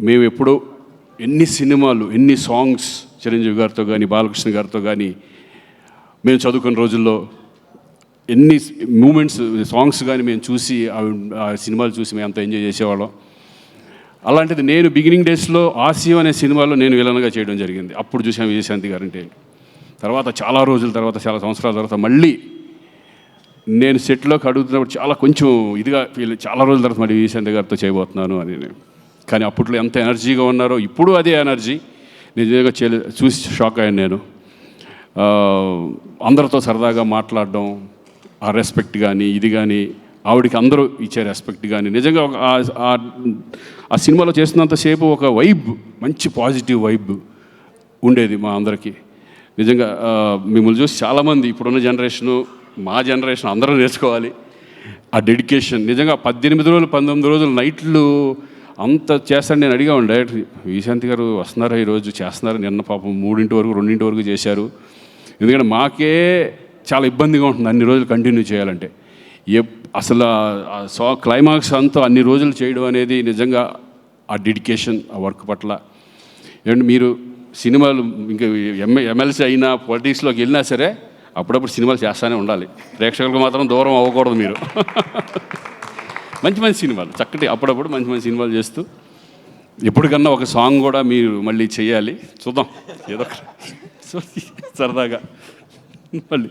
మేము ఎప్పుడో ఎన్ని సినిమాలు ఎన్ని సాంగ్స్ చిరంజీవి గారితో కానీ బాలకృష్ణ గారితో కానీ మేము చదువుకున్న రోజుల్లో ఎన్ని మూమెంట్స్ సాంగ్స్ కానీ మేము చూసి ఆ సినిమాలు చూసి మేము అంత ఎంజాయ్ చేసేవాళ్ళం అలాంటిది నేను బిగినింగ్ డేస్లో ఆసియం అనే సినిమాలో నేను విలన్గా చేయడం జరిగింది అప్పుడు చూసాను విజయశాంతి గారంటే తర్వాత చాలా రోజుల తర్వాత చాలా సంవత్సరాల తర్వాత మళ్ళీ నేను సెట్లోకి అడుగుతున్నప్పుడు చాలా కొంచెం ఇదిగా ఫీల్ చాలా రోజుల తర్వాత మళ్ళీ విజయశాంతి గారితో చేయబోతున్నాను అని నేను. కానీ అప్పట్లో ఎంత ఎనర్జీగా ఉన్నారో ఇప్పుడు అదే ఎనర్జీ. నిజంగా చే చూసి షాక్ అయ్యాను నేను. అందరితో సరదాగా మాట్లాడడం ఆ రెస్పెక్ట్ కానీ ఇది కానీ ఆవిడకి అందరూ ఇచ్చే రెస్పెక్ట్ కానీ నిజంగా ఒక ఆ- సినిమాలో చేస్తున్నంతసేపు ఒక వైబ్ మంచి పాజిటివ్ వైబ్ ఉండేది మా అందరికీ. నిజంగా మిమ్మల్ని చూసి చాలామంది ఇప్పుడున్న జనరేషను మా జనరేషన్ అందరూ నేర్చుకోవాలి. ఆ డెడికేషన్ నిజంగా పద్దెనిమిది రోజులు పంతొమ్మిది రోజులు నైట్లు అంత చేస్తాను నేను అడిగా ఉండే విశాంతి గారు వస్తున్నారా ఈరోజు? చేస్తున్నారు? నిన్న పాపం మూడింటి వరకు రెండింటి వరకు చేశారు. ఎందుకంటే మాకే చాలా ఇబ్బందిగా ఉంటుంది అన్ని రోజులు కంటిన్యూ చేయాలంటే. ఎప్ అసలు సో క్లైమాక్స్ అంతా అన్ని రోజులు చేయడం అనేది నిజంగా ఆ డెడికేషన్ ఆ వర్క్ పట్ల. ఏమంటే మీరు సినిమాలు ఇంకా ఎంఏ ఎమ్మెల్సీ అయినా పొలిటిక్స్లోకి వెళ్ళినా సరే అప్పుడప్పుడు సినిమాలు చేస్తూనే ఉండాలి. ప్రేక్షకులకు మాత్రం దూరం అవ్వకూడదు మీరు. మంచి మంచి సినిమాలు చక్కటి అప్పుడప్పుడు మంచి మంచి సినిమాలు చేస్తూ. ఎప్పటికన్నా ఒక సాంగ్ కూడా మీరు మళ్ళీ చేయాలి. చూద్దాం. ఏదో సరదాగా. మళ్ళీ.